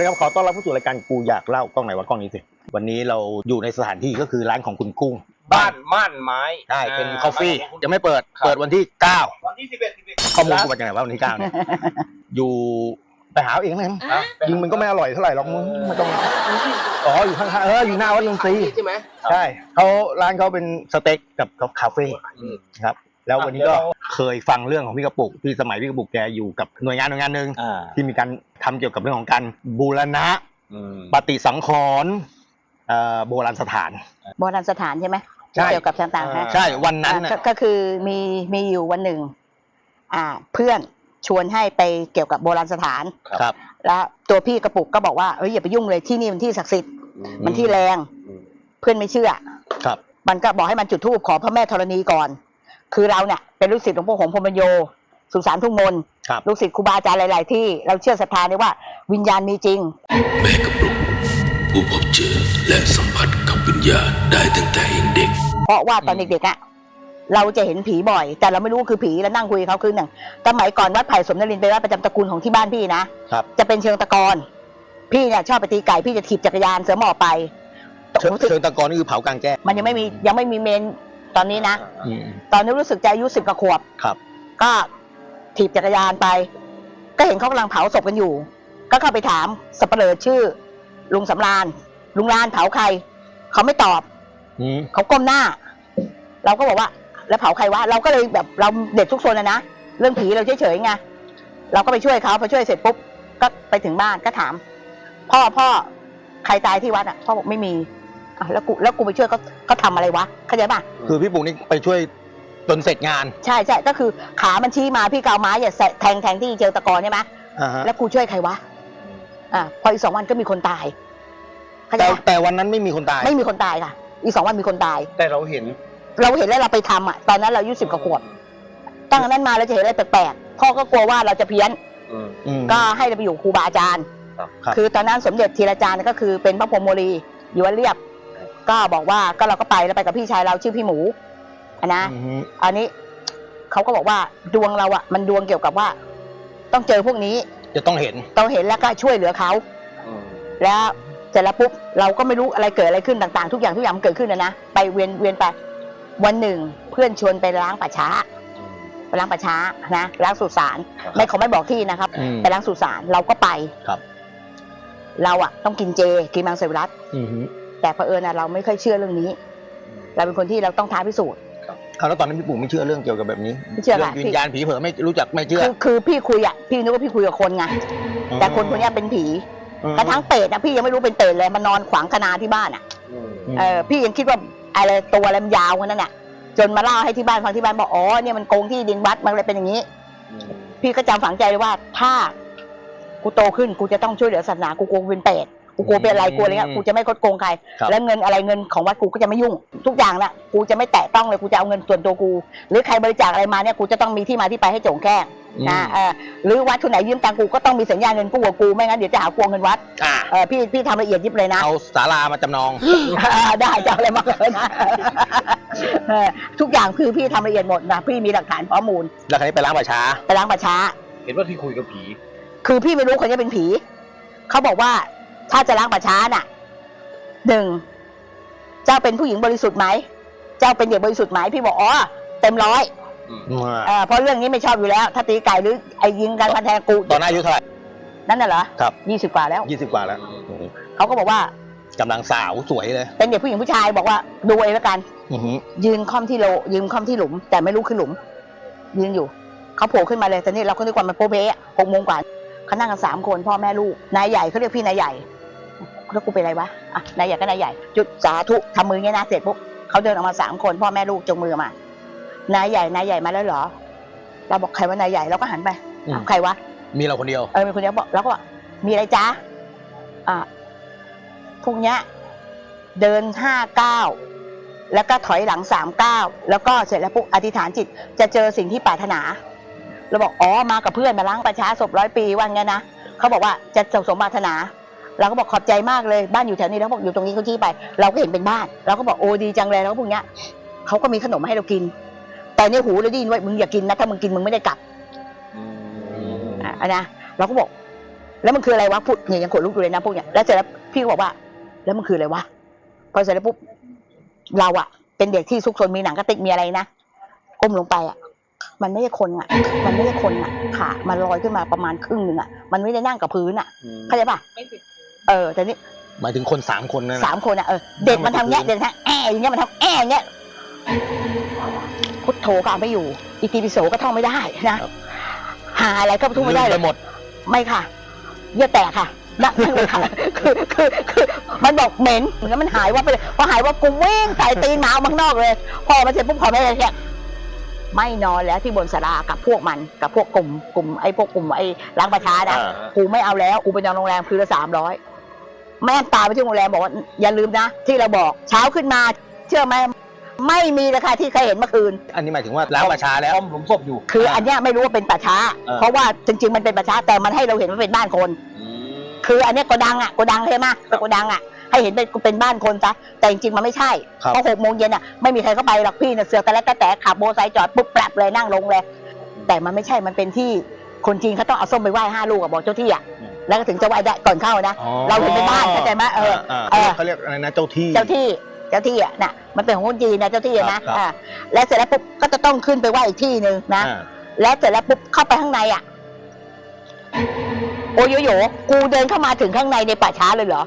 ดีครับขอต้อนรับเข้าสู่รายการกูอยากเล่ากล้องไหนวะกล้องนี้สิวันนี้เราอยู่ในสถานที่ก็คือร้านของคุณกุ้งบ้านม่านไม้ใช่เป็นาคอฟฟี่บ้านของคุณยังไม่เปิดครับเปิดวันที่เก้าวันที่สิบเอ็ดสิบเอ็ดข้อมูลกูมาจากไหนวะวันที่เก้าเนี่ยอยู่ไปหาเอาเองนะยิงมันก็ไม่อร่อยเท่าไหร่หรอกมึงไม่ต้องอ๋ออยู่ข้างๆเอออยู่หน้าวัดนนทรีย์ใช่ไหมใช่เขาร้านเขาเป็นสเต็กกับคาเฟ่ครับ แล้ววันนี้ก็ เคยฟังเรื่องของพี่กระปุกที่สมัยพี่กระปุกแกอยู่กับหน่วยงานหน่วยงานหนึ่งอ่าที่มีการทำเกี่ยวกับเรื่องของการบูรณะอืมปฏิสังขรณ์เอ่อโบราณสถาน โบราณสถานใช่ไหมใช่ เกี่ยวกับต่างๆอ่านะใช่วันนั้นอ่าน่ะ ก็ก็คือมีมีอยู่วันหนึ่ง อ่า เพื่อนชวนให้ไปเกี่ยวกับโบราณสถาน ครับ แล้วตัวพี่กระปุกก็บอกว่าเอ้ยอย่าไปยุ่งเลยที่นี่มันที่ศักดิ์สิทธิ์อืม มันที่แรง อืม เพื่อนไม่เชื่อ ครับ มันก็บอกให้มันจุดธูปขอพระแม่ธรณีก่อน คือเราเนี่ยเป็นลูกศิษย์หลวงพ่อหงส์พรหมโย สุสานทุ่งมนต์ครับ ลูกศิษย์ครูบาอาจารย์หลาย ๆ ที่เราเชื่อศรัทธาในว่าวิญญาณมีจริง แม่กับลุงผู้พบเจอและสัมผัสกับวิญญาณได้ตั้งแต่ยังเด็ก เพราะว่าตอนเด็กๆอะเราจะเห็นผีบ่อย แต่เราไม่รู้ว่าคือผีแล้วนั่งคุยกับเขาคือหนึ่งสมัยก่อนวัดไผ่สมนรินทร์เป็นวัดประจำตระกูลของที่บ้านพี่นะครับ จะเป็นเชิงตะกอนพี่เนี่ยชอบไปตีไก่พี่จะถีบจักรยานเสือหมอบไป เชิงรู้สึกเชิงตะกอนนี่คือเผากลางแจ้งมันยังไม่มียังไม่มีเมน ตอนนี้นะ อืมตอนนี้รู้สึกจะอายุสิบกว่าขวบ ครับ ก็ถีบจักรยานไป ก็เห็นเขากำลังเผาศพกันอยู่ ก็เข้าไปถามสับเปลือชื่อ ลุงสำรานลุงรานเผาใคร เขาไม่ตอบ อืมเขาก้มหน้า เราก็บอกว่า แล้วเผาใครวะเราก็เลยแบบเราเด็ดทุกโซนนะนะเรื่องผีเราเฉยๆไงเราก็ไปช่วยเขาพอช่วยเสร็จปุ๊บก็ไปถึงบ้านก็ถาม พ่อพ่อใครตายที่วัดอะพ่อบอกไม่มี อะแล้วกูแล้วกูไปช่วยเขาเขาทำอะไรวะเข้าใจป่ะคือพี่ปุ๋นี่ไปช่วยจนเสร็จงานใช่ใช่ก็คือขามันชี้มาพี่กาวไม้อย่าแสะแทงแทงที่เจลตะกอนใช่ไหมอ่าฮะแล้วกูช่วยใครวะอะพออีกสองวันก็มีคนตายเข้าใจแต่ปะแต่วันนั้นไม่มีคนตาย ไม่มีคนตายค่ะ อีกสองวันมีคนตาย แต่เราเห็นเราเห็นแล้วเราไปทำอะตอนนั้นเราอายุสิบกว่าขวบตั้งแต่นั้นมาเราจะเห็นอะไรแปลกๆพ่อก็กลัวว่าเราจะเพี้ยน อืม อืม ก็ให้เราไปอยู่ครูบาอาจารย์ ครับครับคือตอนนั้นสมเด็จทีละจารย์ก็คือเป็นพระพรหมโมลีอยู่วัดเรียบ ก็บอกว่าก็เราก็ไปแล้วไปกับพี่ชายเราชื่อพี่หมูอะนะอืมอันนี้เขาก็บอกว่าดวงเราอะมันดวงเกี่ยวกับว่า ต้องเจอพวกนี้จะต้องเห็น ต้องเห็นแล้วก็ช่วยเหลือเขา อืมแล้วเสร็จแล้วปุ๊บเราก็ไม่รู้อะไรเกิดอะไรขึ้นต่างๆ ทุกอย่างทุกอย่างมันเกิดขึ้นนะนะไปเวียนเวียนไปวันหนึ่งเพื่อนชวนไปล้างป่าช้าอืม ไปล้างป่าช้านะล้างสุสานครับ ไม่เขาไม่บอกที่นะครับ อืม ไปล้างสุสานเราก็ไปครับ เราอะต้องกินเจกินมังสวิรัตอืม แต่เผอิญอะเราไม่ค่อยเชื่อเรื่องนี้ เราเป็นคนที่เราต้องท้าพิสูจน์เอาแล้วตอนนั้นพี่ปุ๋ไม่เชื่อเรื่องเกี่ยวกับแบบนี้ไม่เชื่อเรื่องค่ะวิญญาณผีเผลอไม่รู้จักไม่เชื่อคือคือพี่คุยอะพี่นึกว่าพี่คุยกับคนไงแต่คนคนเนี้ยเป็นผีอืมกระทั่งเป็ดอะพี่ยังไม่รู้เป็นเป็ดเลยมันนอนขวางคณาที่บ้านอะอืมอืมเออพี่ยังคิดว่าอะไรตัวอะไรมันยาวขนาดนั้นอะจนมาเล่าให้ที่บ้านฟังที่บ้านบอกอ๋อเนี่ยมันโกงที่ดินวัดมันเลยเป็นอย่างนี้อืมพี่ก็จำฝังใจเลยว่าถ้ากูโตขึ้นกูจะต้องช่วยเหลือศาสนากูกลัวเป็นเป็ด กูกลัวเป็นอะไรกลัวอะไรเงี้ยกูจะไม่คดโกงใคร ครับ แล้วเงินอะไรเงินของวัดกูก็จะไม่ยุ่ง ทุกอย่างน่ะกูจะไม่แตะต้องเลยกูจะเอาเงินส่วนตัวกู หรือใครบริจาคอะไรมาเนี่ยกูจะต้องมีที่มาที่ไปให้โจ่งแก้งนะเออหรือวัดทุนไหนยืมตังค์กูก็ต้องมีสัญญาเงินกู้กับกูไม่งั้นเดี๋ยวจะหากวงเงินวัดอ่าเออพี่พี่ทำละเอียดยิบเลยนะ เอาศาลามาจำนอง ได้จะเอาอะไรมาเลยนะเออทุกอย่างคือพี่ทำละเอียดหมดนะพี่มีหลักฐานข้อมูลแล้วคราวนี้ไปล้างป่าช้า ไปล้างป่าช้า เห็นว่าที่คุยกับผี คือพี่ไม่รู้คนนี้เป็นผี เขาบอกว่า ถ้าจะล้างป่าช้าน่ะหนึ่งเจ้าเป็นผู้หญิงบริสุทธิ์ไหมเจ้าเป็นเด็กบริสุทธิ์ไหมพี่บอกอ๋อเต็มร้อยอืมเออเพราะเรื่องนี้ไม่ชอบอยู่แล้ว ถ้าตีไก่หรือไอ้ยิงกันพันแทงกูตอนนั้นอายุเท่าไหร่นั่นน่ะเหรอครับยี่สิบกว่าแล้วยี่สิบกว่าแล้วเขาก็บอกว่ากำลังสาวสวยเลย เป็นเด็กผู้หญิงผู้ชายบอกว่าดูเองแล้วกันอือหือยืนค่อมที่โลยืนค่อมที่หลุม แต่ไม่รู้คือหลุม ยืนอยู่เขาโผล่ขึ้นมาเลยแต่นี่เราก็นึกว่ามันโป๊ะเป๊ะหกโมงกว่าเขานั่งกันสามคนพ่อแม่ลูกนายใหญ่เขาเรียกพี่นายใหญ่ แล้วกูเป็นอะไรวะอะนายใหญ่ก็นายใหญ่ จุดสาธุทำมือเงี้ยนะเสร็จปุ๊บเขาเดินออกมาสามคนพ่อแม่ลูกจงมือมานายใหญ่นายใหญ่มาแล้วเหรอ เราบอกใครว่านายใหญ่เราก็หันไปอืมอ้าวใครวะมีเราคนเดียวเออมีคนเดียวบอกแล้วก็บอกมีอะไรจ๊ะอะพวกเนี้ยเดินห้าเก้าแล้วก็ถอยหลังสามเก้าแล้วก็เสร็จแล้วปุ๊บอธิษฐานจิต จะเจอสิ่งที่ปรารถนาเราบอกอ๋อมากับเพื่อนมาล้างประชาศพร้อยปีว่างั้นนะเขาบอกว่าจะสมสมปรารถนา เราก็บอกขอบใจมากเลยบ้านอยู่แถวนี้แล้วเขาบอกอยู่ตรงนี้เขาชี้ไป เราก็เห็นเป็นบ้าน เราก็บอกโอ้ดีจังเลยแล้วก็พวกเนี้ยเขาก็มีขนมมาให้เรากิน แต่ในหูเราได้ยินว่ามึงอย่ากินนะถ้ามึงกินมึงไม่ได้กลับอะนะเราก็บอก แล้วมันคืออะไรวะพูดเนี่ยยังขนลุกอยู่เลยนะพวกเนี้ยแล้วเสร็จแล้วพี่ก็บอกว่า แล้วมันคืออะไรวะพอเสร็จแล้วปุ๊บเราอะเป็นเด็กที่ซุกซนมีหนังกระติกมีอะไรนะก้มลงไปอะมันไม่ใช่คนอะมันไม่ใช่คนอะขา มันลอยขึ้นมาประมาณครึ่งหนึ่งอะมันไม่ได้นั่งกับพื้นอะเข้าใจปะ เออแต่นี่หมายถึงคนสามคนนั่นสานะมคนอะเออเด็กมันทำเนี้ยเด็กมันทำแอะอย่างเงี้ยมันทำแอะอย่างเงี้ยพุทโธก็เอาไม่อยู่อิติปิโสก็ท่องไม่ได้นะหาอะไรก็ท่องไม่ได้ลืเลไปยหมด ไม่ค่ะเยื่อแตกค่ะนั่งนั่งเลยค่ะคือคือคือมันบอกเหม็นแล้วมันหายว่าบไปเลยพอหายว่ากูวิ่งใส่ตีนหมาออกมาข้างนอกเลย พอมาเสร็จปุ๊บพอไม่ได้เนี่ยไม่นอนแล้วที่บนสารากับพวกมันกับพวกกลุ่มกลุ่มไอ้พวกกลุ่มไอ้ล้างประชานะอ่า กูไม่เอาแล้วกูไปนอนโรงแรมคืนละสามร้อย แม่ตายไปที่โรงแรมบอกว่าอย่าลืมนะ ที่เราบอกเช้าขึ้นมาเชื่อไหมไม่มีราคาที่เคยเห็นเมื่อคืน อันนี้หมายถึงว่าล้างประชาแล้วอ้อมหลุมศพอยู่คืออันเนี้ยไม่รู้ว่าเป็นป่าช้าเออเพราะว่าจริง ๆ มันเป็นป่าช้าแต่มันให้เราเห็นว่าเป็นบ้านคน คืออันเนี้ยโกดังอะโกดังใช่ไหมโกดังอะให้เห็นเป็นเป็นบ้านคนซะแต่จริงๆมันไม่ใช่ครับเพราะหกโมงเย็นอะไม่มีใครเข้าไปหรอกพี่เนี่ยเสือกกันแล้วก็แต่ขับโบไซค์จอดปุ๊บแปรบเลยนั่งลงเลยแต่มันไม่ใช่มันเป็นที่คนจีนเขาต้องเอาส้มไปไหว้ห้าลูกอะบอกเจ้าที่อะ แล้วก็ถึงจะไหว้ได้ก่อนเข้านะ อ๋อเราเห็นเป็นบ้านเข้าใจไหมเออาเออ เขาเรียกอะไรนะเจ้าที่ เจ้าที่เจ้าที่อะน่ะมันเป็นของคนจีนนะเจ้าที่อะนะครับ อ่าแล้วเสร็จแล้วปุ๊บก็จะต้องขึ้นไปไหว้อีกที่หนึ่งนะ อ่าแล้วเสร็จแล้วปุ๊บเข้าไปข้างในอะ โอ้ยโยโยกูเดินเข้ามาถึงข้างในในป่าช้าเลยเหรอ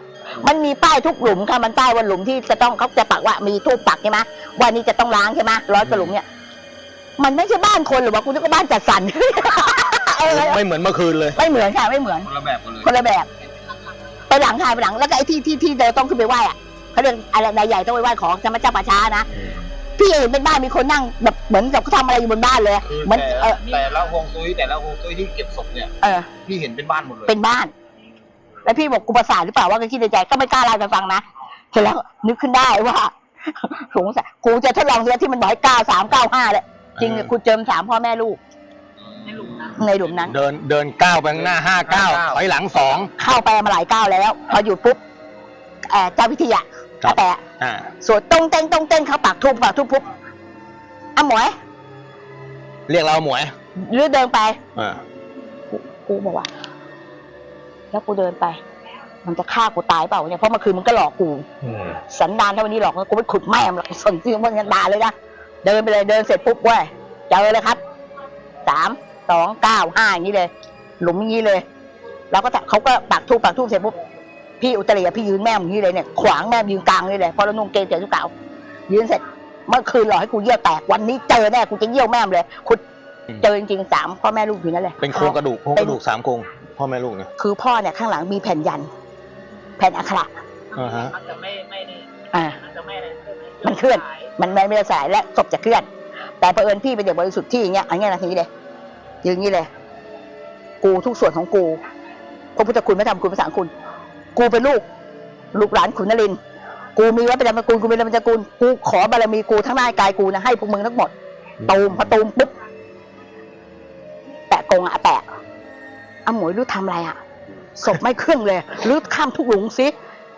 มันมีป้ายทุกหลุมค่ะมันป้ายว่าหลุมที่จะต้องเขาจะปักว่ามีทูปปักใช่ไหมวันนี้จะต้องล้างใช่ไหมร้อยกว่าหลุมเนี่ย มันไม่ใช่บ้านคนหรือว่ากูนึกว่าบ้านจัดสรรเออไม่เหมือนเมื่อคืนเลย ไม่เหมือนค่ะไม่เหมือน คนละแบบกันเลยคนละแบบไปหลังทายไปหลังแล้วก็ไอ้ที่ที่ที่เดินต้องขึ้นไปไหว้อะเขาเรียกอะไรนายใหญ่ต้องไปไหว้ของจะมาเจ้าป่าช้านะพี่เห็นเป็นบ้านมีคนนั่งแบบเหมือนกับเขาทำอะไรอยู่บนบ้านเลยคือเหมือนแต่เออแต่ละฮวงซุยแต่ละฮวงซุยที่เก็บศพเนี่ยเออ พี่เห็นเป็นบ้านหมดเลยเป็นบ้าน แล้วพี่บอกกูประสาทหรือเปล่าว่าก็คิดในใจก็ไม่กล้าเล่าให้ฟังนะเสร็จแล้วนึกขึ้นได้ว่า สงสัยกูจะทดลองเสียที่มันบอกให้เก้าสามเก้าห้าเลยจริงๆกูเจิมสามพ่อแม่ลูก ในหลุมนั้น เดินเดินก้าวไปข้างหน้าห้าก้าวถอยหลังสอง เข้าไปมาหลายก้าวแล้ว พอหยุดปุ๊บเอ่อเจ้าพิธีอะครับ แต่อ่า สวดตรงเต้งตรงเต้งเขาปากทูบปากทูบปุ๊บอะหมวยเรียกเราหมวยหรือเดินไป อ่ากูบอกว่า แล้วกูเดินไป มันจะฆ่ากูตายเปล่าเนี่ย เพราะเมื่อคืนมันก็หลอกกู สันดานถ้าวันนี้หลอกกูไปขุดแม่มนหรอกสนที่มันกันด่าเลยนะ เดินไปเลยเดินเสร็จปุ๊บเว้ยเจอเลยครับ สาม สองเก้าห้าอย่างนี้เลย หลุมอย่างนี้เลยแล้วก็เขาก็ปักทูบปักทูบเสร็จปุ๊บพี่อุตริยพี่ยืนแม่มอย่างนี้เลยเนี่ยขวางแม่มยืนกลางนี่เลยเพราะเรานุ่งเกงเสียทุกเก่ายืนเสร็จเมื่อคืนหลอกให้กูเยี่ยวแตกวันนี้เจอแน่กูจะเยี่ยวแม่มเลยขุดเจอจริงๆสามพ่อแม่ลูกอยู่นั่นเลยเป็นโครงกระดูกโครงกระดูกสามโครงพ่อแม่ลูกเนี่ยคือพ่อเนี่ยข้างหลังมีแผ่นยัน แผ่นอักขระอ่าฮะมันจะไม่ไม่ได้อ่ามันจะไม่ได้มันเคลื่อน มันไม่ไม่ได้สายและศพจะเคลื่อน แต่เผอิญพี่เป็นเด็กบริสุทธิ์ที่อย่างเงี้ยอันเงี้ยนะทีนี้เลย ยืนอย่างนี้เลย กูทุกส่วนของกู พระพุทธคุณพระธรรมคุณพระสังคุณ กูเป็นลูก ลูกหลานขุนนรินทร์กูมีวัดประจำตระกูลกูมีวัดประจำตระกูล กูขอบารมีกูทั้งหน้ากายกูนะให้พวกมึงทั้งหมด ตูมพอตูมปุ๊บ แปะกงอะแปะอาหมวยรู้ทำอะไรอะศพไม่ขึ้นเลยหรือข้ามทุกหลุมซิ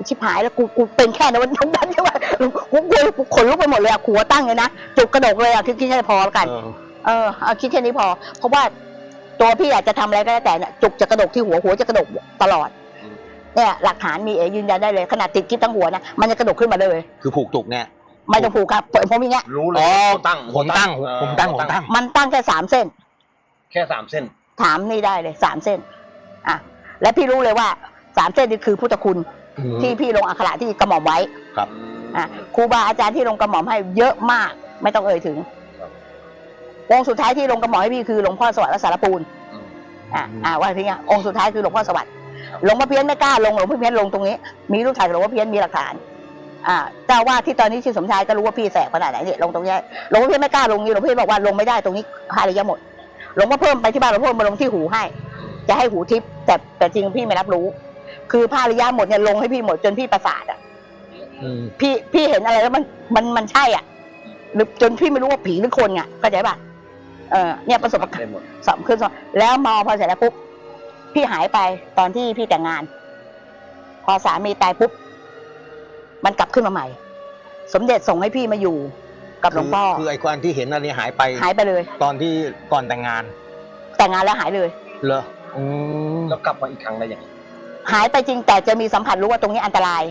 ชิบหายแล้วกูกูเป็นแค่ในวันทั้งวันใช่ไหมกูกูกูขนลุกไปหมดเลยอะหัวตั้งเลยนะจุกกระดกเลยอะคิดคิดแค่นี้พอแล้วกัน เออเออเอาคิดแค่นี้พอ เพราะว่าตัวพี่อยากจะทำอะไรก็แล้วแต่เนี่ยจุกจะกระดกที่หัวหัวจะกระดกตลอดเนี่ยหลักฐานมีเอยืนยันได้เลยขนาดติดกิ๊บทั้งหัวนะมันจะกระดกขึ้นมาเลย คือผูกจุกเนี่ยไม่ต้องผูกครับเปิดผมอย่างเงี้ยรู้เลยอ๋อหัวตั้งผมตั้งเออผมตั้งผมตั้ง มันตั้งแค่สามเส้น แค่สามเส้น ถามนี่ได้เลยสามเส้นอะและพี่รู้เลยว่าสามเส้นนี่คือพุทธคุณ ที่พี่ลงอักขระที่กระหม่อมไว้ครับอะครูบาอาจารย์ที่ลงกระหม่อมให้เยอะมาก ไม่ต้องเอ่ยถึง องค์สุดท้ายที่ลงกระหม่อมให้พี่คือหลวงพ่อสวัสดิ์วัดสารปูนอืมอะอะว่าทีเนี้ยองค์สุดท้ายคือหลวงพ่อสวัสดิ์หลวงพ่อเพี้ยนไม่กล้าลงหลวงพ่อเพี้ยนลงตรงนี้ มีรูปถ่ายกับหลวงพ่อเพี้ยนมีหลักฐาน อ่าเจ้าว่าที่ตอนนี้ชื่อสมชายก็รู้ว่าพี่แสบขนาดไหนเนี่ยลงตรงเนี้ยหลวงพ่อเพี้ยนไม่กล้าลงนี่หลวงพ่อเพี้ยนบอกว่าลงไม่ได้ตรงนี้หายระยะหมดหลวงพ่อเพิ่มไปที่บ้านหลวงพ่อมาลงที่หูให้ จะให้หูทิพย์แต่แต่จริงพี่ไม่รับรู้ คือผ้าระยะหมดเนี่ยลงให้พี่หมดจนพี่ประสาทอะอืมพี่พี่เห็นอะไรแล้วมันมันมันใช่อะหรือจนพี่ไม่รู้ว่าผีหรือคนไงเข้าใจป่ะ เออเนี่ยประสบการณ์ได้หมดสอบขึ้นสอบแล้วมอพอเสร็จแล้วปุ๊บพี่หายไปตอนที่พี่แต่งงาน พอสามีตายปุ๊บมันกลับขึ้นมาใหม่ สมเด็จส่งให้พี่มาอยู่กับหลวงพ่อคือคือไอ้ความที่เห็นอันนี้หายไปหายไปเลย ตอนที่ก่อนแต่งงานแต่งงานแล้วหายเลย เหรออืมแล้วกลับมาอีกครั้งได้ยังไงหายไปจริงแต่จะมีสัมผัสรู้ว่าตรงนี้อันตราย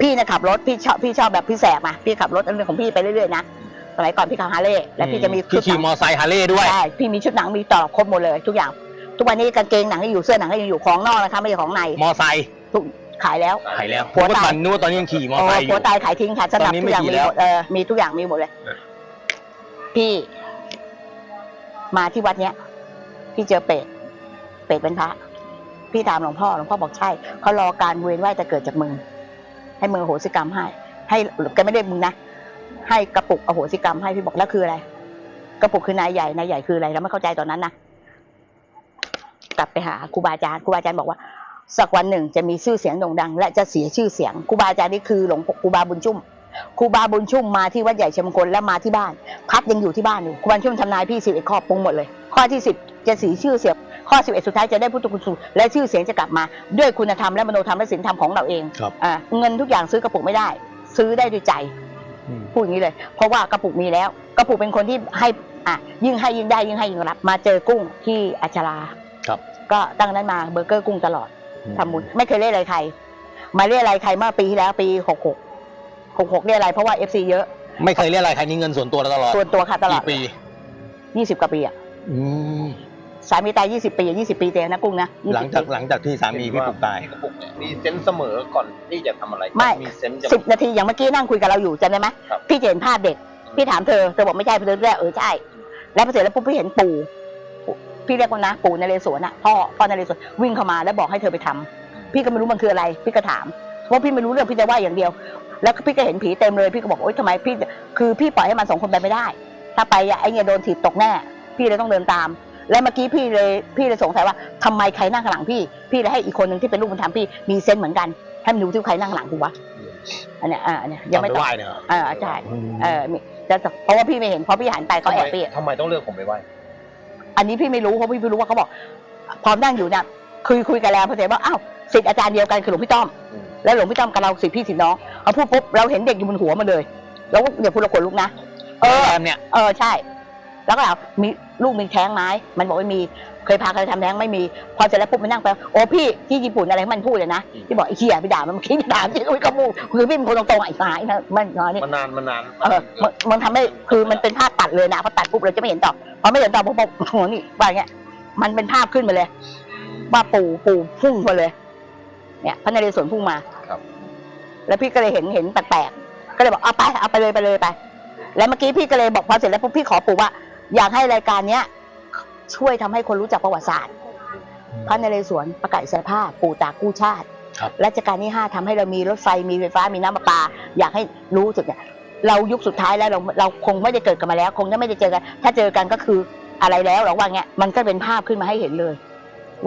พี่นะขับรถพี่ชอบพี่ชอบแบบพี่แสบมาพี่ขับรถเรื่องของพี่ไปเรื่อยๆนะ สมัยก่อนพี่ขับฮาร์เลย์แล้วพี่จะมีพี่ชุดหขี่นังมอไซค์ฮาร์เลย์ด้วยใช่พี่มีชุดหนังมีต่อครบหมดเลยทุกอย่าง ทุกวันนี้กางเกงหนังก็อยู่เสื้อหนังก็ยังอยู่ของนอกนะคะไม่ใช่ของในมอไซค์ทุกขายแล้วขายแล้วหัวตายผมก็นึกว่าตอนนี้ยังขี่มอโอ้ไซค์อผัวยู่ตายขายทิ้งค่ะสนับตอนนี้ทุกอย่างไม่มีขี่แล้วหมดเออมีทุกอย่างมีหมดเลย พี่ มาที่วัดเนี้ยพี่เจอเป็ด เป็ดเป็นพระ พี่ถามหลวงพ่อหลวงพ่อบอกใช่เขารอการเวียนว่ายแต่เกิดจากมึง ให้มึงอโหสิกรรมให้ ให้แกไม่ได้มึงนะ ให้กระปุกอโหสิกรรมให้พี่บอกแล้วคืออะไร กระปุกคือนายใหญ่นายใหญ่คืออะไรเราไม่เข้าใจตอนนั้นนะกลับไปหาครูบาอาจารย์ครูบาอาจารย์บอกว่า สักวันหนึ่งจะมีชื่อเสียงโด่งดัง และจะเสียชื่อเสียงครูบาอาจารย์นี่คือหลวงครูบาบุญชุ่มครูบาบุญชุ่มมาที่วัดใหญ่เชียงมงคลแล้วมาที่บ้าน พัดยังอยู่ที่บ้านอยู่ครูบาบุญชุ่มทำนายพี่สิบเอ็ดข้อปรุงหมดเลย ข้อที่สิบจะเสียชื่อเสียงข้อสิบเอ็ดสุดท้ายจะได้พุทธคุณสูงและชื่อเสียงจะกลับมา ด้วยคุณธรรมและมโนธรรมและศีลธรรมของเราเองครับอ่าเงินทุกอย่างซื้อกระปุกไม่ได้ ซื้อได้ด้วยใจอืม พูดอย่างนี้เลย เพราะว่ากระปุกมีแล้ว กระปุกเป็นคนที่ให้อะยิ่งให้ยิ่งได้ยิ่งให้ยิ่งรับ มาเจอกุ้งที่อัชราครับ ก็ตั้งนั้นมาเบอร์เกอร์กุ้งตลอดทำบุญไม่เคยเรียกอะไรใคร มาเรียกอะไรใครเมื่อปีที่แล้วปีหกหกหกหกเรียกอะไรเพราะว่าเอฟซีเยอะ ไม่เคยเรียกอะไรใครนี่เงินส่วนตัวตลอดส่วนตัวค่ะตลอดกี่ปียี่สิบกว่าปีอะอืม สามีตายยี่สิบปียี่สิบปีเต็มนะกุ้งนะ20หลังจากปีหลังจากที่สามีพี่ปุกตาย พี่กระปุกเนี่ยมีเซนส์เสมอก่อนที่จะทำอะไรไม่ มีเซนส์จะสิบนาทีอย่างเมื่อกี้นั่งคุยกับเราอยู่จำได้ไหมครับ พี่จะเห็นภาพเด็ก พี่ถามเธอ เธอบอกไม่ใช่เธอแรกเออใช่ แล้วพอเสร็จแล้วปุ๊บพี่เห็นปู่ปู่พี่เรียกว่านะปู่นเรศวรน่ะพ่อพ่อนเรศวรวิ่งเข้ามาแล้วบอกให้เธอไปทำพี่ก็ไม่รู้มันคืออะไร พี่ก็ถามเพราะพี่ไม่รู้เรื่องพี่จะว่าอย่างเดียว แล้วพี่ก็เห็นผีเต็มเลยพี่ก็บอกโอ๊ยทำไมพี่จะคือพี่ปล่อยให้มันสองคนไปไม่ได้ ถ้าไปอะไอ้เนี่ยโดนถีบตกแน่ พี่เลยต้องเดินตาม แล้วเมื่อกี้พี่เลยพี่เลยสงสัยว่าทำไมใครนั่งข้างหลังพี่ พี่เลยให้อีกคนหนึ่งที่เป็นลูกบุญธรรมพี่มีเซนส์เหมือนกันให้มันดูที่ใครนั่งข้างหลังกูวะอันเนี้ยอ่าอันเนี้ยยังไม่ตตอนอบไปไหว้เนี่ยเหรอเออใช่เออมีแต่เพราะว่าพี่ไม่เห็นเพราะพี่หันไปเขาทำไมแอบพี่ทำไมต้องเลือกผมไปไหว้อันนี้พี่ไม่รู้เพราะพี่ไม่รู้ว่าเขาบอก พร้อมนั่งอยู่เนี่ยคุยคุยกันแล้วพอเสร็จว่าอ้าวสิทธิ์อาจารย์เดียวกันคือหลวงพี่ต้อมอืมแล้วหลวงพี่ต้อมกับเราสิทธิ์พี่สิทธิ์น้องเอาพูดปุ๊บเราเห็นเด็กอยู่บนหัวมันเลย แล้วก็เดี๋ยวพูดเราขนลุกนะเออแอมเนี่ยเออใช่ แล้วก็ถามมีลูกมีแท้งไหมมันบอกไม่มี เคยพาใครทำแท้งไม่มี พอเสร็จแล้วปุ๊บมันนั่งไปโอ้พี่ที่ญี่ปุ่นอะไรมันพูดเลยนะที่บอกไอ้เหี้ยไปด่ามันเมื่อกี้ด่ามันที่อุ้ยกระมูคือพี่เป็นคนตรงๆอะไอ้สายนะมันน้อยนี่มันนานมันนานเออมันมันทำให้คือมันเป็นภาพตัดเลยนะพอตัดปุ๊บเราจะไม่เห็นต่อพอไม่เห็นต่อปุ๊บปุ๊บโอ้โหนี่ว่าอย่างเงี้ย มันเป็นภาพขึ้นมาเลย ว่าปู่ปู่พุ่งมาเลย เนี่ยพระนเรศวรพุ่งมา ครับ แล้วพี่ก็เลยเห็นเห็นแปลกๆ ก็เลยบอกเอาไปเอาไปเลยไปเลยไป แล้วเมื่อกี้พี่ก็เลยบอกพอเสร็จแล้วปุ๊บพี่ขอปู่ว่า อยากให้รายการเนี้ยช่วยทำให้คนรู้จักประวัติศาสตร์ พระนเรศวรประกาศอิสรภาพปู่ตากกู้ชาติครับ รัชกาลที่ห้าทำให้เรามีรถไฟมีไฟฟ้ามีน้ำประปา อยากให้รู้จุดเนี่ยเรายุคสุดท้ายแล้วเราเราคงไม่ได้เกิดกันมาแล้ว คงจะไม่ได้เจอกัน ถ้าเจอกันก็คืออะไรแล้วหรอกว่าเงี้ยมันก็เป็นภาพขึ้นมาให้เห็นเลย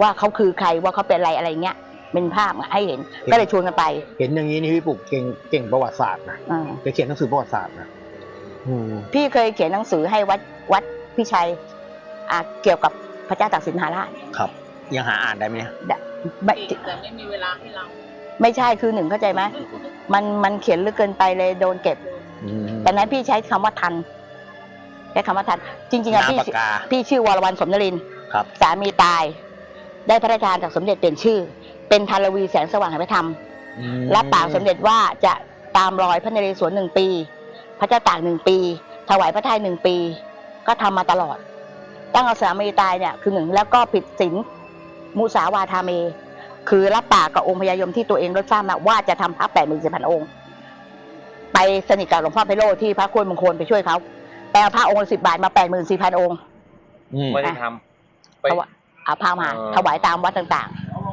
ว่าเขาคือใครว่าเขาเป็นอะไรอะไรเงี้ยเป็นภาพให้เห็นก็เลยชวนกันไปเห็นอย่างนี้นี่พี่ปุกเก่งเก่งประวัติศาสตร์นะอ่า แกเขียนหนังสือประวัติศาสตร์นะอืม พี่เคยเขียนหนังสือให้วัดวัดพิชัยอ่าเกี่ยวกับพระเจ้าตากสินมหาราชครับ ยังหาอ่านได้ไหมเนี่ยไม่แต่ไม่มีเวลาให้เรา ไม่ใช่คือหนึ่งเข้าใจไหมมันมันเขียนลึกเกินไปเลยโดนเก็บอืมตอนนั้นพี่ใช้คำว่าทันใช้คำว่าทัน จริงๆอะนามพี่ปากกาพี่ชื่อวรวรรณสมนรินทร์ครับ สามีตาย ได้พระราชทานจากสมเด็จเปลี่ยนชื่อ เป็นทารวีแสงสว่างแห่งพระธรรมอืมรับปากสมเด็จว่าจะตามรอยพระนเรศวรหนึ่งปี พระเจ้าตากหนึ่งปี ถวายพระทัยหนึ่งปี ก็ทำมาตลอด ตั้งเอาสามีตายเนี่ยคือหนึ่งแล้วก็ผิดศีลมุสาวาทาเม คือรับปากกับองค์พญายมที่ตัวเองรดสร้างมาว่าจะทำพระแปดหมื่นสี่พันองค์ ไปสนิทกับหลวงพ่อไพโรจน์ที่พระควรมงคลไปช่วยเขาไปเอาพระองค์ละสิบบาทมาแปดหมื่นสี่พันองค์อืมไม่ได้ทำไปเอาวะเอาพามาเออถวายตามวัดต่าง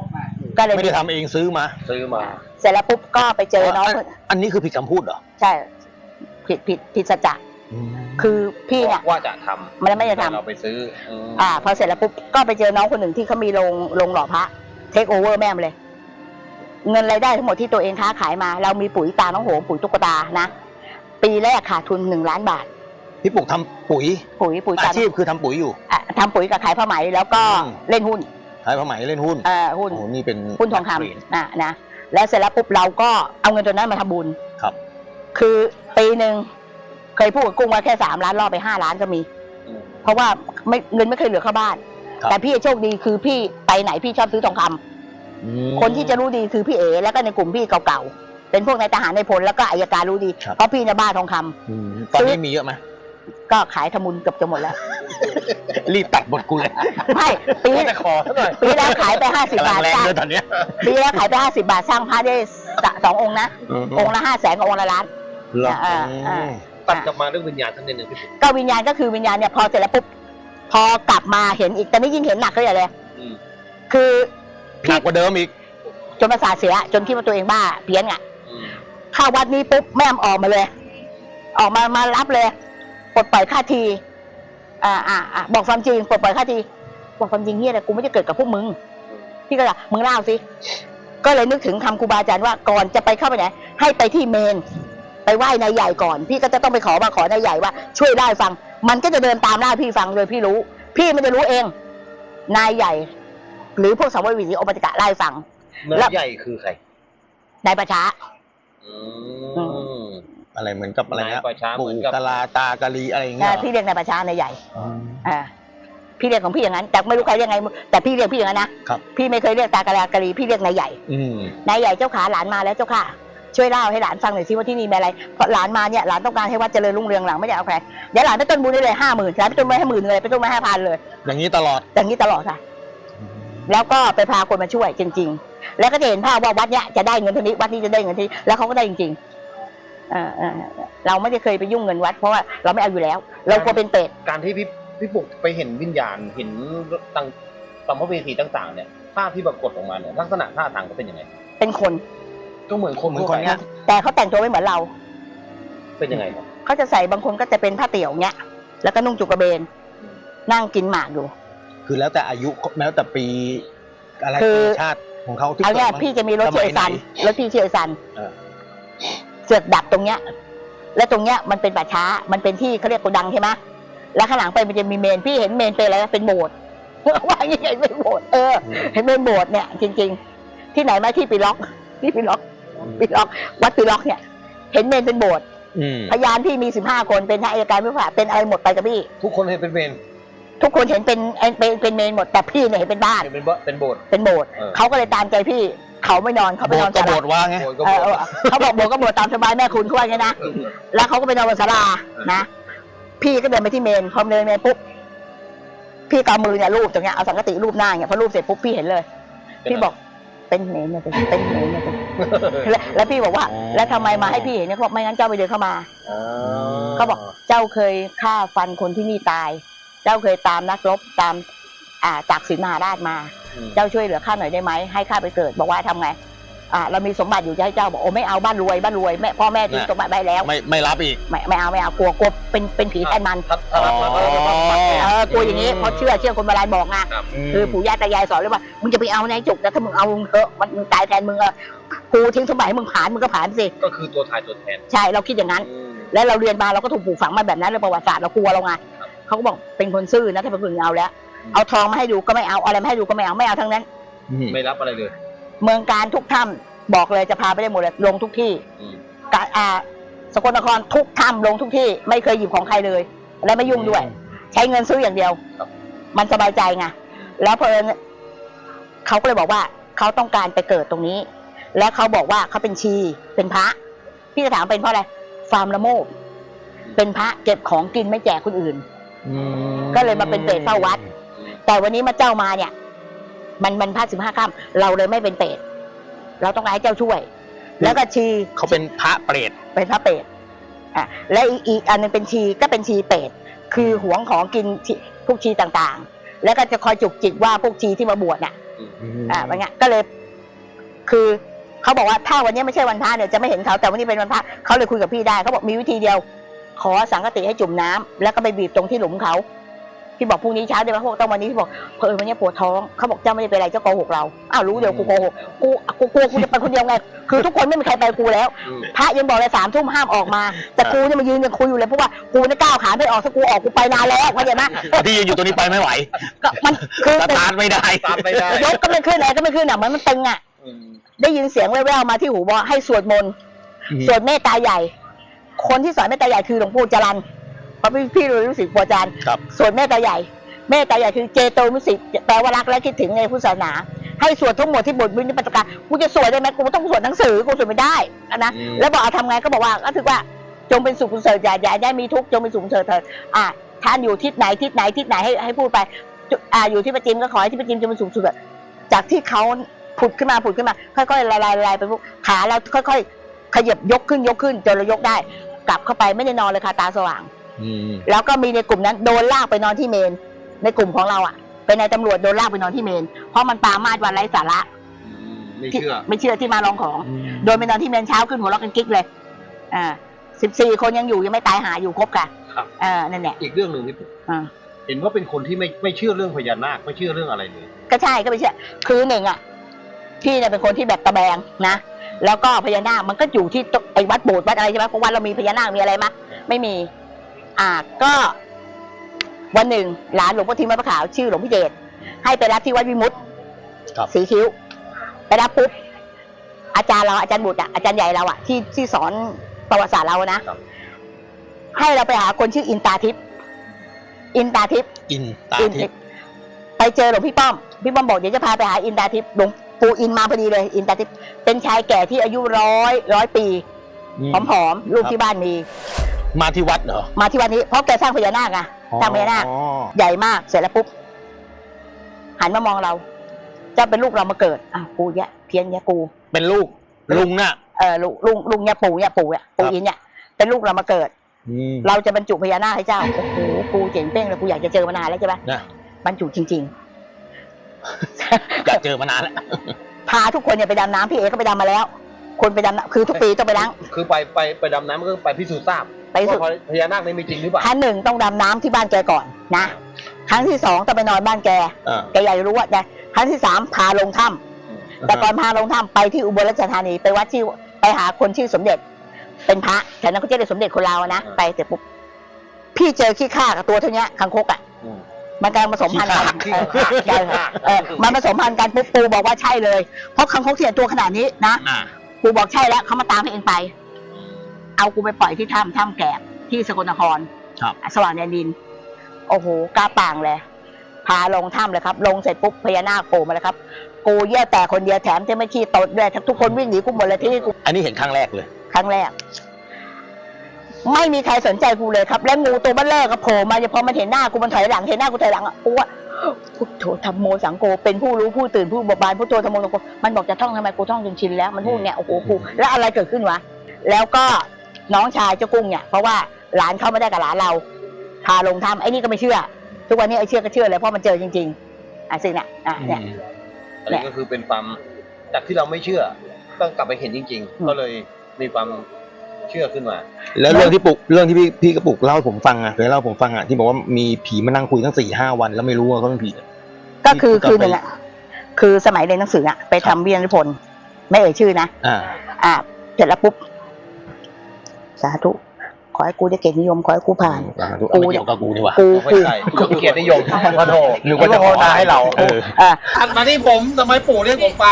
ๆ ก็เลยไม่ได้ทำเองซื้อมา ซื้อมา เสร็จแล้วปุ๊บก็ไปเจอน้อง อันอันนี้คือผิดคำพูดเหรอ ใช่ ผิดผิดผิดสัจจะคือพี่เนี่ย ว่าจะทำมันไม่ได้ทำ เราไปซื้ออืมอ่า พอเสร็จแล้วปุ๊บก็ไปเจอน้องคนหนึ่งที่เขามีโรงโรงหล่อพระเทคโอเวอร์แม่มเลย เงินรายได้ทั้งหมดที่ตัวเองค้าขายมา เรามีปุ๋ยตาน้องโหงปุ๋ยตุ๊กตานะปีแรกขาดทุนหนึ่งล้านบาท พี่ปุกทำปุ๋ย ปุ๋ยปุ๋ยตาอาชีพคือทำปุ๋ยอยู่ อะทำปุ๋ยกับขายผ้าไหมแล้วก็อืม เล่นหุ้นขายผ้าไหมเล่นหุ้นเอ่อหุ้น โอ้โหนี่เป็นหุ้นทองคนักเรียนำนะนะ แล้วเสร็จแล้วปุ๊บเราก็เอาเงินตัวนั้นมาทำบุญครับ คือ ปีหนึ่งเคยพูดกับกุ้งว่าแค่สามล้านรอบไปห้าล้านก็มี อืม เพราะว่าไม่เงินไม่เคยเหลือเข้าบ้าน ครับ แต่พี่โชคดีคือพี่ไปไหนพี่ชอบซื้อทองคำอืม คนที่จะรู้ดีคือพี่เอแล้วก็ในกลุ่มพี่เก่าๆเป็นพวกนายทหารในายพลแล้วก็อายการรู้ดีครับ เพราะพี่เนี่ยบ้าทองคำอืมตอนนี้มีเยอะไหมก็ขายทมุนเกือบจะหมดแล้ว รีบตัดบทกูเลยไม่ปีจะขอซะหน่อยปีแล้วขายไปห้าสิบกำลับางทแรงสร้างเลยตอนเนี้ยปีแล้วขายไปห้าสิบาทสร้างพระได้สะสององค์นะ องค์ละห้าแสนกับองค์ละล้าน เหรออ่าอ่า ตัดกลับมาเรื่องวิญญาณท่านนิดนึงพี่ปุ๊ก็วิญญาณก็คือวิญญาณเนี่ยพอเสร็จแล้วปุ๊บพอกลับมาเห็นอีกแต่นี่ยิ่งเห็นหนักก็ใหญ่เลยอืมคือหนักกว่าเดิมอีก จนประสาทเสียจนคิดว่าตัวเองบ้าเพี้ยนอะอืมเข้าวัดนี้ปุ๊บแม่มออกมาเลย ออกมามารับเลยปลดปล่อยค่าที อ่าอ่าอ่าบอกความจริงปลดปล่อยค่าทีบอกความจริงเฮียอะไรกูไม่ได้เกิดกับพวกมึง พี่ก็เลยมึงเล่าสิ ก็เลยนึกถึงคำครูบาอาจารย์ว่าก่อนจะไปเข้าไปไหน ให้ไปที่เมน ไปไหว้นายใหญ่ก่อน พี่ก็จะต้องไปขอมาขอนายใหญ่ว่าช่วยเล่าให้ฟัง มันก็จะเดินตามเล่าให้พี่ฟังโดยพี่รู้ พี่มันจะรู้เอง นายใหญ่ หรือพวกสาววิสีโอปติกะเล่าให้ฟังเนื้อใหญ่คือใครนายประชาอือืม อะไรเหมือนกับอะไรนายนะประชาเหปู่มือนกับ กะลาตากะลีอะไรอย่างเงี้อ่ายเหรอพี่เรียกนายประชานายใหญ่อ๋อ อ่าพี่เรียกของพี่อย่างนั้น แต่ไม่รู้ใครเรียกไงแต่พี่เรียกพี่อย่างนั้นนะครับ พี่ไม่เคยเรียกตากะลากะลีพี่เรียกนายใหญ่อืมนายใหญ่เจ้าขาหลานมาแล้วเจ้าค่ะ ช่วยเล่าให้หลานฟังหน่อยสิว่าที่นี่มีอะไรเพราะหลานมาเนี่ยหลานต้องการให้วัดเจริญรุ่งเรืองหลังไม่ได้เอาใครเดี๋ยวหลานไปต้นบุญได้เลยห้าหมื่นหลานไปต้นไม้ให้หมื่นเลยไปต้นไม้ให้พันเลยอย่างนี้ตลอดอย่างนี้ตลอดค่ะ แล้วก็ไปพาคนมาช่วยจริง ๆ แล้วก็จะเห็นภาพว่าวัดเนี้ยจะได้เงินเท่านี้วัดนี้จะได้เงินเท่านี้แล้วเขาก็ได้จริงๆเออเออเราไม่ได้เคยไปยุ่งเงินวัด เพราะว่าเราไม่เอาอยู่แล้ว เรากลัวเป็นเป็ดการที่พี่พี่ปุ๊กไปเห็นวิญญาณเห็นต่างสัมภเวสีต่าง ๆ เนี่ยภาพที่ปรากฏออกมาเนี่ยลักษณะท่าทางก็เป็นยังไง เป็นคน ก็เหมือนคนเหมือนทั่วคนไปเนี้ยแต่เขาแต่งตัวไม่เหมือนเรา เป็นยังไงครับเขาจะใส่บางคนก็จะเป็นผ้าเตี่ยวเนี้ย แล้วก็นุ่งจุกกระเบน นั่งกินหมากอยู่ คือแล้วแต่อายุแล้วแต่ปีอะไรคือปีชาติของเขาที่เอาเกิดเนี่ยมาพี่จะมีรถสเชมัอยซันไหรถพี่เชอยซันเออเสือกดับตรงเนี้ย แล้วตรงเนี้ยมันเป็นป่าช้า มันเป็นที่เขาเรียกโกดังใช่ไหมแล้วข้างหลังไปมันจะมีเมนพี่เห็นเมนเป็นอะไรนะเป็นโบสถ์ว่าอย่างไงเป็นโบสถ์เออเห็นเป็นโบสถ์เนี่ยจริง ๆ ที่ไหนมาที่ปีล็อกที่ปีล็อก ปีล็อกวัดปีล็อกเนี่ย เห็นเมนเป็นโบสถ์อืมพยานพี่มีสิบห้าคนเป็นทั้งอัยการพิพากษาเป็นอะไรหมดไปกับพี่ ทุกคนเห็นเป็นเมนทุกคนเห็นเป็นเป็นเป็นเมนหมดแต่พี่เนี่ยเห็นเป็นบ้านเห็นเป็นบ่เป็นโบสถ์ เป็นโบสถ์เออ เขาก็เลยตามใจพี่ เขาไม่นอนเขาไปโบนสอนถ์ก็ศาโบลาสถ์ว่าไง โบสถ์ก็เอโบอสถ์เขาบอกโบสถ์ก็โบสถ์ตามสบายแม่คุณเขาว่าอย่างนี้นะ แล้วเขาก็ไปนอนบนศาลานะ พี่ก็เดินไปที่เมน พอเดินเมนปุ๊บ พี่กำมือเนี่ยรูปตรงเนี้ย เอาสังกติรูปหน้าเนี่ยพอรูปเสร็จปุ๊บพี่เห็นเลย พี่บอกเป็นเมนเนี่ยสิเป็นเมนเนี่ยสิ แล้วแล้วพี่บอกว่า อ๋อ แล้วทำไมมาให้พี่เห็นเนี่ยเขาบอกไม่งั้นเจ้าไปเดินเข้ามาอ๋อเขาบอกเจ้าเคยฆ่าฟันคนที่นี่ตาย เจ้าเคยตามนักรบตามอ่าจากศรีมหาราชมาอืมเจ้าช่วยเหลือข้าหน่อยได้ไหมให้ข้าไปเกิด บอกว่าทำไงอ่าเรามีสมบัติอยู่จะให้เจ้าบอกโอ้ไม่เอาบ้านรวยบ้านรวยแม่พ่อแม่ทิ้งสมบัติไปแล้วไม่ไม่รับอีก ไม่ไม่เอาไม่เอากลัวกลัวเป็นเป็นผีแทนมันถ้าถ้ารับมาก็จะต้องปัดไปเออกลัวอย่างนี้เพราะเชื่อเชื่อคนโบราณบอกไงครับคือปู่ย่าตายายสอนเลยว่ามึงจะไปเอาในายจุกแต่ถ้ามึงเอาเถอะมันมึงตายแทนมึงอะ กูทิ้งสมบัติให้มึงผ่านมึงก็ผ่านสิก็คือตัวทายตัวแทนใช่เราคิดอย่างนั้นอืมแล้วเราเรียนมาเราก็ถูกปลูกฝังมาแบบนั้นเลยประวัติศาสตร์เรากลัวเราไงเขาก็บอกเป็นคนซื่อนะถ้าเป็นคนเอาแล้ว เอาทองมาให้ดูก็ไม่เอาเอาอะไรมาให้ดูก็ไม่เอาไม่เอาทั้งนั้นไม่รับอะไรเลย เมืองการทุกถ้ำบอกเลยจะพาไปได้หมดเลยลงทุกที่อืมกะอ่าสกลนครทุกถ้ำลงทุกที่ไม่เคยหยิบของใครเลย และไม่ยุ่งด้วย ใช้เงินซื้ออย่างเดียวครับมันสบายใจไงแล้วเพอญเขาก็เลยบอกว่าเขาต้องการไปเกิดตรงนี้ แล้วเขาบอกว่าเขาเป็นชี เป็นพระ พี่จะถามเป็นเพราะอะไรฟาร์มละโมบเป็นพระเก็บของกินไม่แจกคนอื่น ก็เลยมาเป็นเปรตเฝ้าวัด แต่วันนี้มาเจ้ามาเนี่ย มันมันพระสิบห้าค่ำเราเลยไม่เป็นเปรตเราต้องการให้เจ้าช่วย แล้วก็ชีเขาเป็นพระเปรตเป็นพระเปรตอะและอีกอีกอันหนึงเป็นชีก็เป็นชีเปรตคือหวงของกินชีพวกชีต่างๆ แล้วก็จะคอยจุกจิกว่าพวกชีที่มาบวชเนี่ยอ่าว่าไงก็เลยคือ เขาบอกว่าถ้าวันนี้ไม่ใช่วันพระเนี่ยจะไม่เห็นเขาแต่วันนี้เป็นวันพระเขาเลยคุยกับพี่ได้เขาบอกมีวิธีเดียว ขอสังกติให้จุ่มน้ำแล้วก็ไปบีบตรงที่หลุมเขาพี่บอกพรุ่งนี้เช้าได้ไหมเขาบอกต้องวันนี้พี่บอกเออวันนี้ปวดท้องเขาบอกเจ้าไม่ได้เป็นไรเจ้าโกหกเราอ้าวรู้เดี๋ยวกูโกหกกูกูกลัวกูจะไปคนเดียวไงคือทุกคนไม่มีใครไปกูแล้วอืมพระยังบอกเลยสามทุ่มห้ามออกมา แต่กูเนี่ยมายืนยังคุยอยู่เลยเพราะว่ากูเนี่ยก้าวขาไม่ออกถ้ากูออกกูไปนานแล้วเข้าใจไหมที่ยืนอยู่ตรงนี้ไปไม่ไหวก็มันคือสตาร์ทไม่ได้ตามไม่ได้ยกก็ไม่ขึ้นอะไรก็ไม่ขึ้นอะเหมือนมันตึงอะอืม ได้ยินเสียงแว่วๆมาที่หูบอกให้สวดมนต์อืมสวดเมตตาใหญ่ คนที่สอนเมตตาใหญ่คือหลวงปู่จรันเพราะพี่พี่รู้สึกปู่อาจารย์ครับสวดเมตตาใหญ่ เมตตาใหญ่คือเจโตมุสิกแปลว่ารักและคิดถึงในพุทธศาสนา ให้สวดทั้งหมดที่บทวินิปตการกูจะสวดได้ไหมกูต้องสวดหนังสือกูสวดไม่ได้นะอืมแล้วบอกเอาทำไงก็บอกว่าก็ถือว่าจงเป็นสุขเสริฐอย่าอย่าได้มีทุกข์จงเป็นสุขเสริฐเถิดอะท่านอยู่ทิศไหนทิศไหนทิศไหนให้ให้พูดไปจุอ่าอยู่ที่ประจิมก็ขอให้ที่ประจิมจงเป็นสุขเสริฐจากที่เขา ผุดขึ้นมาผุดขึ้นมา ค่อยๆละลายละลายไปพวกขาเราค่อย ๆ ขยับยกขึ้นยกขึ้นจนเรายกได้ กลับเข้าไปไม่ได้นอนเลยค่ะตาสว่าง อืมแล้วก็มีในกลุ่มนั้นโดนลากไปนอนที่เมน ในกลุ่มของเราอะเป็นนายตำรวจโดนลากไปนอนที่เมน เพราะมันปามาดวันไร้สาระไม่ที่เชื่อไม่เชื่อที่มาลองของ โดนไปนอนที่เมนเช้าขึ้นหัวเราะกันกิ๊กเลย อ่าสิบสี่คนยังอยู่ยังไม่ตายหาอยู่ครบค่ะครับ อ่านั่นแหละอีกเรื่องหนึ่งพี่ปุ๊กอ่า เห็นว่าเป็นคนที่ไม่ไม่เชื่อเรื่องพญานาคไม่เชื่อเรื่องอะไรเลย ก็ใช่ก็ไม่เชื่อคือหนึ่งอะ พี่เนี่ยเป็นคนที่แบบตะแบงนะ แล้วก็พญานาคมันก็อยู่ที่ตไอ้วัดโบสถ์วัดอะไรใช่ไหมเพราะวัดเรามีพญานาคมีอะไรมะไม่มี อ่าก็ วันหนึ่งหลานหลวงพ่อทิมวัดพระขาวชื่อหลวงพี่เดชให้ไปรับที่วัดวิมุตติครับสีคิ้ว ไปรับปุ๊บอาจารย์เราอาจารย์บุตรอะอาจารย์ใหญ่เราอะที่ที่สอนประวัติศาสตร์เราอะนะครับให้เราไปหาคนชื่ออินตาทิพย์อินตาทิพย์อินตาอินทิพย์ไปเจอหลวงพี่ป้อม พี่ป้อมบอกเดี๋ยวจะพาไปหาอินตาทิพย์หลวง ปู่อินมาพอดีเลย อินตาทิพย์เป็นชายแก่ที่อายุร้อยร้อยปีผอมๆลูกที่บ้านมี มาที่วัดเหรอ มาที่วันนี้เพราะแกสร้างพญานาคอะสร้างพญานาคอ๋อใหญ่มากเสร็จแล้วปุ๊บหันมามองเราจะเป็นลูกเรามาเกิดอะกูแยะเพี้ยนแยะกู เป็นลูกลุงน่ะเออลุงลุงลุงเนี่ยปู่เนี่ยปู่เนี่ยปู่ครับอินเนี่ยเป็นลูกเรามาเกิดอืมเราจะบรรจุพญานาคให้เจ้าโอ้โหกูเจ๋งเป้งเลยกูอยากจะเจอมานานแล้วใช่ไหมนะบรรจุจริง อยากเจอมานานแล้วๆพาทุกคนเนี่ยไปดำน้ำพี่เอก็ไปดำมาแล้ว คนไปดำน้ำคือทุกปีต้องไปล้าง คือไปไปไปดำน้ำก็ไปพิสูจน์ทราบไปสุดว่าพญานาคนี่มีจริงหรือเปล่าครั้งหนึ่งต้องดำน้ำที่บ้านแกก่อนนะ ครั้งที่สองต้องไปนอนบ้านแกอ่าแกอยากจะรู้ว่าแต่ครั้งที่สามพาลงถ้ำแต่ก่อนพาลงถ้ำไปที่อุบลราชธานีไปวัดที่ไปหาคนชื่อสมเด็จ เป็นพระแต่นั้นเขาจะเรียกสมเด็จคนลาวอะนะอ่าไปเสร็จปุ๊บพี่เจอขี้ข้ากับตัวเท่าเนี้ยคังคกอะอืม มันกำลังผสมพันธุ์กันขี้เออข้าใช่ค่ะเออมันผสมพันธุ์กันปุ๊บปูบอกว่าใช่เลย เพราะคังคกเสียตัวขนาดนี้นะอ่าปูบอกใช่แล้วเขามาตามให้เองไป เอากูไปปล่อยที่ถ้ำถ้ำแกบที่สกลนครครับ สว่างแดนดิน โอ้โหกล้าป่างเลย พาลงถ้ำเลยครับ ลงเสร็จปุ๊บพญานาคโผล่มาแล้วครับ กูแย่แต่คนเดียวแถมจะไม่ขี้ตดด้วยทุกคนวิ่งหนีกูหมดเลยที่นี่กูอันนี้เห็นครั้งแรกเลย ครั้งแรก ไม่มีใครสนใจกูเลยครับ แล้วงูตัวเบ้านแรกก็โผล่มาพอมันเห็นหน้ากูมันถอยหลังเห็นหน้ากูถอยหลังอะกูว่าพุทโธธรรมโมสังโฆเป็นผู้รู้ผู้ตื่นผู้เบิกบานพุทโธธรรมโมสังโฆมันบอกจะท่องทำไมกูท่องจนชินแล้วมันพูดเนี่ยโอ้โหกูแล้วอะไรเกิดขึ้นวะแล้วก็น้องชายเจ้ากุ้งเนี่ยเพราะว่าหลานเข้าไม่ได้กับหลานเราพาลงถ้ำไอ้นี่ก็ไม่เชื่อ ทุกวันนี้ไอ้เชื่อก็เชื่อเลยเพราะมันเจอจริง ๆอะสิเนี่ยอะเนี่ยอันนี้ก็คือเป็นความจากที่เราไม่เชื่อ ต้องกลับไปเห็นจริง อืม ๆ ก็เลยมีความ เชื่อขึ้นมา แล้วเรื่องที่ปุกเรื่องที่พี่พี่กระปุกเล่าให้ผมฟังอะเคยเล่าให้ผมฟังอะที่บอกว่ามีผีมานั่งคุยตั้งสี่ห้าวัน แล้วไม่รู้ว่าเขาเป็นผี ก็คือที่คือไปหนึ่งอะคือสมัยเรียนหนังสืออะไปทำวิทยานิพนธ์ไม่เอ่ยชื่อนะอ่า อ่าเสร็จแล้วปุ๊บสาธุขอให้กูได้เกียรตินิยมขอให้กูผ่าน กูไม่เกี่ยวกับกูนี่หว่า กูไม่กูใช่ยกเกียรตินิยมพระโทนึกว่าจะภาวนาให้เรา เออ อ่าถัดมาที่ผมทำไมปู่เรียกผมไป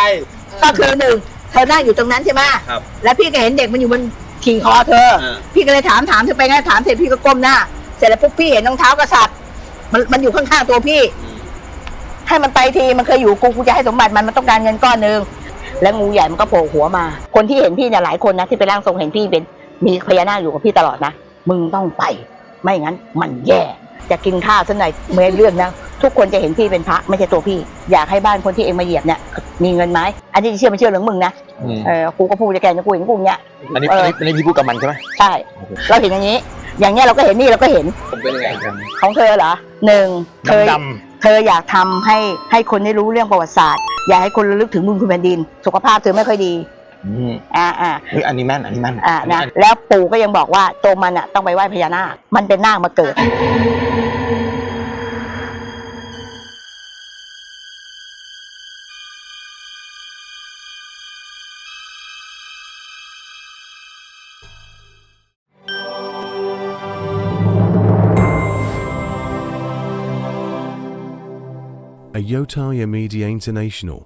ก็คือหนึ่งเธอนั่งอยู่ตรงนั้นใช่ไหมครับ แล้วพี่ก็เห็นเด็กมันอยู่บน ขี่คอเธออ่าพี่ก็เลยถามถามเธอไปไงถามเสร็จพี่ก็ก้มหน้า เสร็จแล้วปุ๊บพี่เห็นรองเท้ากษัตริย์มันมันอยู่ข้างๆตัวพี่ให้มันไปทีมันเคยอยู่กูกูจะให้สมบัติมันมันต้องการเงินก้อนหนึ่งแล้วงูใหญ่มันก็โผล่หัวมา คนที่เห็นพี่เนี่ยหลายคนนะที่ไปร่างทรงเห็นพี่เป็นมีพญานาคอยู่กับพี่ตลอดนะมึงต้องไป ไม่งั้นมันแย่ จะกินข้าวสักหน่อยเมื่อเรื่องนะทุกคนจะเห็นพี่เป็นพระไม่ใช่ตัวพี่ อยากให้บ้านคนที่เองมาเหยียบเนี่ยมีเงินไหมอันนี้เชื่อไม่เชื่อเรื่องมึงนะอืมเออกูก็พูดจะแกนะกูเห็นกูอย่างเนี้ย อันนี้เออันอนี้อันนี้พี่พูดกับมันใช่ไหมใช่เราเห็นอย่างนี้ อย่างเนี้ยเราก็เห็นนี่เราก็เห็นผมเป็นยังไงของเธอเหรอหนึ่งเธอดำเธออยากทำให้ให้คนได้รู้เรื่องประวัติศาสตร์ อยากให้คนระลึกถึงบุญคุณแผ่นดิน สุขภาพเธอไม่ค่อยดีๆอืม อ่าอ่าเฮ้ยอันนี้แม่นอันนี้แม่นอ่านะแล้วปู่ก็ยังบอกว่าตัวมันอะต้องไปไหว้พญานาคมันเป็นนาคมาเกิด a Yotaya Media International